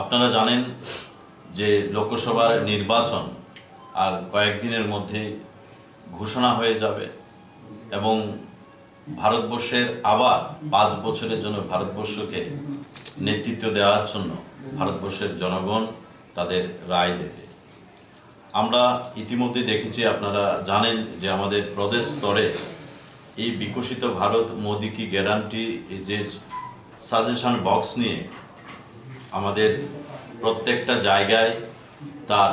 আপনারা জানেন যে লোকসভার নির্বাচন আর কয়েকদিনের মধ্যে ঘোষণা হয়ে যাবে এবং ভারতবর্ষের আবার পাঁচ বছরের জন্য ভারতবর্ষকে নেতৃত্ব দেওয়ার জন্য ভারতবর্ষের জনগণ তাদের রায় দেবে। আমরা ইতিমধ্যে দেখেছি, আপনারা জানেন যে আমাদের প্রদেশ স্তরে এই বিকশিত ভারত মোদি কি গ্যারান্টি যে সাজেশন বক্স নিয়ে আমাদের প্রত্যেকটা জায়গায় তার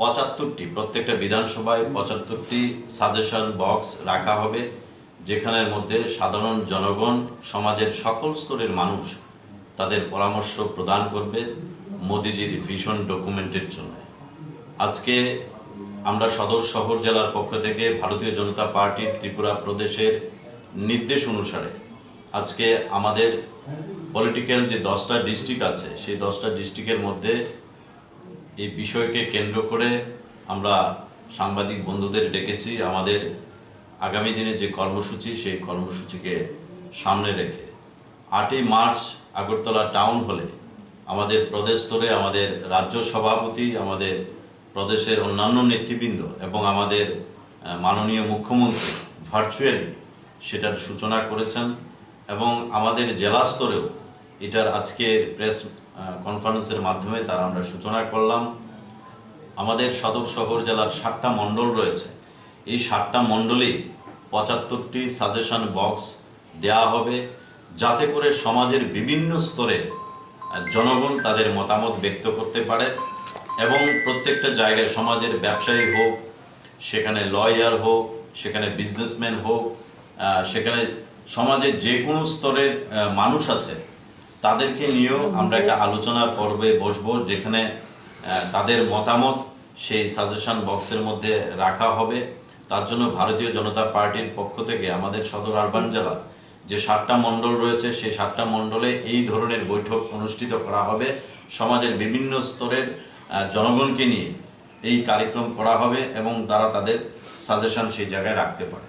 পঁচাত্তরটি, প্রত্যেকটা বিধানসভায় পঁচাত্তরটি সাজেশন বক্স রাখা হবে, যেখানের মধ্যে সাধারণ জনগণ, সমাজের সকল স্তরের মানুষ তাদের পরামর্শ প্রদান করবে মোদিজির ভিশন ডকুমেন্টের জন্য। আজকে আমরা সদর শহর জেলার পক্ষ থেকে ভারতীয় জনতা পার্টির ত্রিপুরা প্রদেশের নির্দেশ অনুসারে আজকে আমাদের পলিটিক্যাল যে দশটা ডিস্ট্রিক্ট আছে, সেই দশটা ডিস্ট্রিক্টের মধ্যে এই বিষয়কে কেন্দ্র করে আমরা সাংবাদিক বন্ধুদের ডেকেছি। আমাদের আগামী দিনে যে কর্মসূচি, সেই কর্মসূচিকে সামনে রেখে আটই মার্চ আগরতলা টাউন হলে আমাদের প্রদেশ স্তরে আমাদের রাজ্য সভাপতি, আমাদের প্রদেশের অন্যান্য নেতৃবৃন্দ এবং আমাদের মাননীয় মুখ্যমন্ত্রী ভার্চুয়ালি সেটার সূচনা করেছেন। এবং আমাদের জেলা স্তরেও এটার আজকের প্রেস কনফারেন্সের মাধ্যমে তার আমরা সূচনা করলাম। আমাদের সদর শহর জেলার সাতটা মণ্ডল রয়েছে। এই সাতটা মণ্ডলেই পঁচাত্তরটি সাজেশন বক্স দেয়া হবে যাতে করে সমাজের বিভিন্ন স্তরে জনগণ তাদের মতামত ব্যক্ত করতে পারে এবং প্রত্যেকটা জায়গায় সমাজের ব্যবসায়ী হোক, সেখানে লয়ার হোক, সেখানে বিজনেসম্যান হোক সেখানে সমাজের যে কোনো স্তরের মানুষ আছে তাদেরকে নিয়েও আমরা একটা আলোচনা পর্বে বসবো যেখানে তাদের মতামত সেই সাজেশন বক্সের মধ্যে রাখা হবে। তার জন্য ভারতীয় জনতা পার্টির পক্ষ থেকে আমাদের সদর আরবান জেলার যে সাতটা মণ্ডল রয়েছে সেই সাতটা মণ্ডলে এই ধরনের বৈঠক অনুষ্ঠিত করা হবে। সমাজের বিভিন্ন স্তরের জনগণকে নিয়ে এই কার্যক্রম করা হবে এবং তারা তাদের সাজেশন সেই জায়গায় রাখতে পারে।